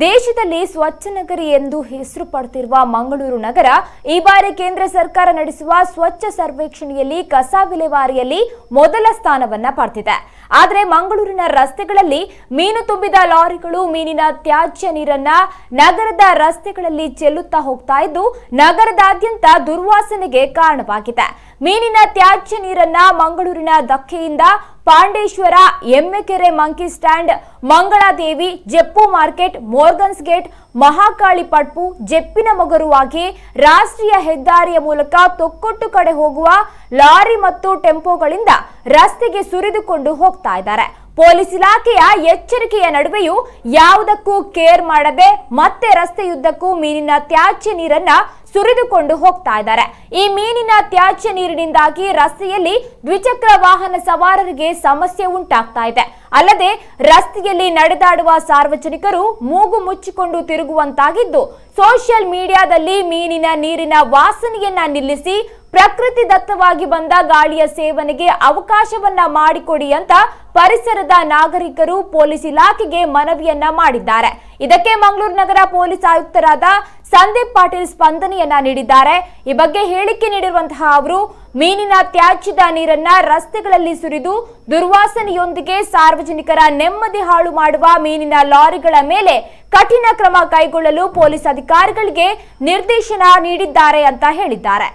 ದೇಶದಲ್ಲಿ ಸ್ವಚ್ಛ ನಗರಿ ಎಂದು ಹೆಸರು ಪಡೆದಿರುವ ಮಂಗಳೂರು ನಗರ ಈ ಬಾರಿ ಕೇಂದ್ರ ಸರ್ಕಾರ ನಡೆಸುವ ಸ್ವಚ್ಛ ಸರ್ವೇಕ್ಷಣೆಯಲ್ಲಿ ಕಸ ವಿಲೇವಾರಿಯಲ್ಲಿ ಮೊದಲ ಸ್ಥಾನವನ್ನ ಪಡೆದಿದೆ. ಆದರೆ ಮಂಗಳೂರಿನ ರಸ್ತೆಗಳಲ್ಲಿ ಮೀನು ತುಂಬಿದ ಲಾರಿಗಳು, ಮೀನಿನ ತ್ಯಾಜ್ಯ ನೀರನ್ನ ನಗರದ ರಸ್ತೆಗಳಲ್ಲಿ ಚೆಲ್ಲುತ್ತಾ ಹೋಗ್ತಾ ಇದ್ದು, ನಗರದಾದ್ಯಂತ ದುರ್ವಾಸನೆಗೆ ಕಾರಣವಾಗಿದೆ. ಮೀನಿನ ತ್ಯಾಜ್ಯ ನೀರನ್ನ ಮಂಗಳೂರಿನ ದಕ್ಕೆಯಿಂದ Pandeshwar, Emmekere monkey stand, Mangaladevi, Jeppu market, Morgan's gate, Mahakali Padpu ಜೆಪ್ಪಿನ ಮೊಗರುವಾಗಿ ರಾಷ್ಟ್ರೀಯ ಹೆದ್ದಾರಿಯ ಮೂಲಕ ತೊಕ್ಕೊಟ್ಟು ಕಡೆ ಹೋಗುವ ಲಾರಿ ಮತ್ತು ಟೆಂಪೋಗಳಿಂದ ರಸ್ತೆಗೆ ಸುರಿದುಕೊಂಡು ಹೋಗ್ತಾ ಇದ್ದಾರೆ. ಪೊಲೀಸ್ ಇಲಾಖೆಯ ಎಚ್ಚರಿಕೆಯ ನಡುವೆಯೂ ಯಾವುದಕ್ಕೂ ಕೇರ್ ಮಾಡದೆ ಮತ್ತೆ ರಸ್ತೆಯುದ್ದಕ್ಕೂ ಮೀನಿನ ತ್ಯಾಜ್ಯ ನೀರನ್ನ ಸುರಿದುಕೊಂಡು ಹೋಗ್ತಾ ಇದ್ದಾರೆ. ಈ ಮೀನಿನ ತ್ಯಾಜ್ಯ ನೀರಿನಿಂದಾಗಿ ರಸ್ತೆಯಲ್ಲಿ ದ್ವಿಚಕ್ರ ವಾಹನ ಸವಾರರಿಗೆ ಸಮಸ್ಯೆ ಉಂಟಾಗ್ತಾ ಇದೆ. ಅಲ್ಲದೆ ರಸ್ತೆಯಲ್ಲಿ ನಡೆದಾಡುವ ಸಾರ್ವಜನಿಕರು ಮೂಗು ಮುಚ್ಚಿಕೊಂಡು ತಿರುಗುವಂತಾಗಿದ್ದು, ಸೋಷಿಯಲ್ ಮೀಡಿಯಾದಲ್ಲಿ ಮೀನಿನ ನೀರಿನ ವಾಸನೆಯನ್ನ ನಿಲ್ಲಿಸಿ ಪ್ರಕೃತಿ ದತ್ತವಾಗಿ ಬಂದ ಗಾಳಿಯ ಸೇವನೆಗೆ ಅವಕಾಶವನ್ನ ಮಾಡಿಕೊಡಿ ಅಂತ ಪರಿಸರದ ನಾಗರಿಕರು ಪೊಲೀಸ್ ಇಲಾಖೆಗೆ ಮನವಿಯನ್ನ ಮಾಡಿದ್ದಾರೆ. ಇದಕ್ಕೆ ಮಂಗಳೂರು ನಗರ ಪೊಲೀಸ್ ಆಯುಕ್ತರಾದ ಸಂದೀಪ್ ಪಾಟೀಲ್ ಸ್ಪಂದನೆಯನ್ನ ನೀಡಿದ್ದಾರೆ. ಈ ಬಗ್ಗೆ ಹೇಳಿಕೆ ನೀಡಿರುವಂತಹ ಅವರು, ಮೀನಿನ ತ್ಯಾಜ್ಯದ ನೀರನ್ನ ರಸ್ತೆಗಳಲ್ಲಿ ಸುರಿದು ದುರ್ವಾಸನೆಯೊಂದಿಗೆ ಸಾರ್ವಜನಿಕರ ನೆಮ್ಮದಿ ಹಾಳು ಮಾಡುವ ಮೀನಿನ ಲಾರಿಗಳ ಮೇಲೆ ಕಠಿಣ ಕ್ರಮ ಕೈಗೊಳ್ಳಲು ಪೊಲೀಸ್ ಅಧಿಕಾರಿಗಳಿಗೆ ನಿರ್ದೇಶನ ನೀಡಿದ್ದಾರೆ ಅಂತ ಹೇಳಿದ್ದಾರೆ.